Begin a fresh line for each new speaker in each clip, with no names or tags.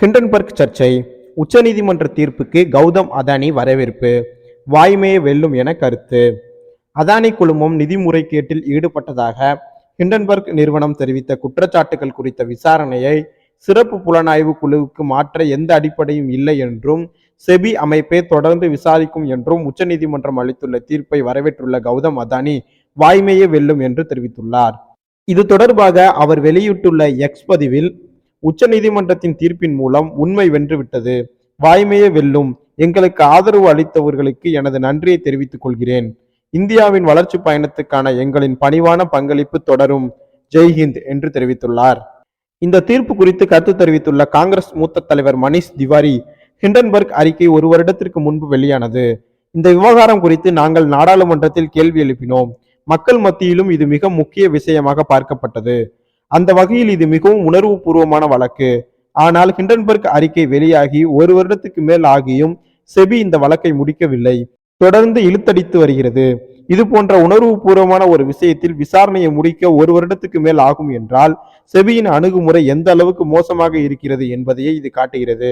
Hindenburg சர்ச்சை உச்சநீதிமன்ற தீர்ப்புக்கு கௌதம் அதானி வரவேற்பு. வாய்மையை வெல்லும் என கருத்து. அதானி குழுமம் நிதி முறைகேட்டில் ஈடுபட்டதாக ஹிண்டன்பர்க் நிறுவனம் தெரிவித்த குற்றச்சாட்டுகள் குறித்த விசாரணையை சிறப்பு புலனாய்வு குழுவுக்கு மாற்ற எந்த அடிப்படையும் இல்லை என்றும் செபி அமைப்பே தொடர்ந்து விசாரிக்கும் என்றும் உச்சநீதிமன்றம் அளித்துள்ள தீர்ப்பை வரவேற்றுள்ள கௌதம் அதானி வாய்மையே வெல்லும் என்று தெரிவித்துள்ளார். இது தொடர்பாக அவர் வெளியிட்டுள்ள எக்ஸ் பதிவில் உச்சநீதிமன்றத்தின் தீர்ப்பின் மூலம் உண்மை வென்றுவிட்டது. வாய்மையே வெல்லும். எங்களுக்கு ஆதரவு அளித்தவர்களுக்கு எனது நன்றியை தெரிவித்துக் கொள்கிறேன். இந்தியாவின் வளர்ச்சி பயணத்துக்கான எங்களின் பணிவான பங்களிப்பு தொடரும். ஜெய்ஹிந்த் என்று தெரிவித்துள்ளார். இந்த தீர்ப்பு குறித்து கருத்து தெரிவித்துள்ள காங்கிரஸ் மூத்த தலைவர் மணிஷ் திவாரி ஹிண்டன்பர்க் அறிக்கை ஒரு வருடத்திற்கு முன்பு வெளியானது. இந்த விவகாரம் குறித்து நாங்கள் நாடாளுமன்றத்தில் கேள்வி எழுப்பினோம். மக்கள் மத்தியிலும் இது மிக முக்கிய விஷயமாக பார்க்கப்பட்டது. அந்த வகையில் இது மிகவும் உணர்வுபூர்வமான வழக்கு. ஆனால் ஹிண்டன்பர்க் அறிக்கை வெளியாகி ஒரு வருடத்துக்கு மேல் ஆகியும் செபி இந்த வழக்கை முடிக்கவில்லை. தொடர்ந்து இழுத்தடித்து வருகிறது. இது போன்ற உணர்வுபூர்வமான ஒரு விஷயத்தில் விசாரணையை முடிக்க ஒரு வருடத்துக்கு மேல் ஆகும் என்றால் செபியின் அணுகுமுறை எந்த அளவுக்கு மோசமாக இருக்கிறது என்பதையே இது காட்டுகிறது.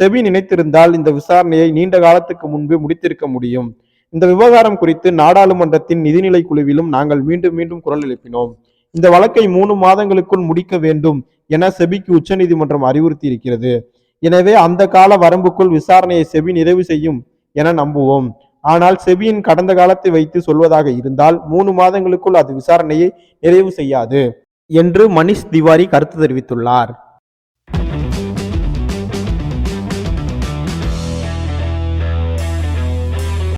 செபி நினைத்திருந்தால் இந்த விசாரணையை நீண்ட காலத்துக்கு முன்பே முடித்திருக்க முடியும். இந்த விவகாரம் குறித்து நாடாளுமன்றத்தின் நிதிநிலை குழுவிலும் நாங்கள் மீண்டும் மீண்டும் குரல் எழுப்பினோம். இந்த வழக்கை மூணு மாதங்களுக்குள் முடிக்க வேண்டும் என செபிக்கு உச்சநீதிமன்றம் அறிவுறுத்தி இருக்கிறது எனவே அந்த கால வரம்புக்குள் விசாரணையை செபி நிறைவு செய்யும் என நம்புவோம். ஆனால் செபியின் கடந்த காலத்தை வைத்து சொல்வதாக இருந்தால் மூணு மாதங்களுக்குள் அது விசாரணையை நிறைவு செய்யாது என்று மணிஷ் திவாரி கருத்து தெரிவித்துள்ளார்.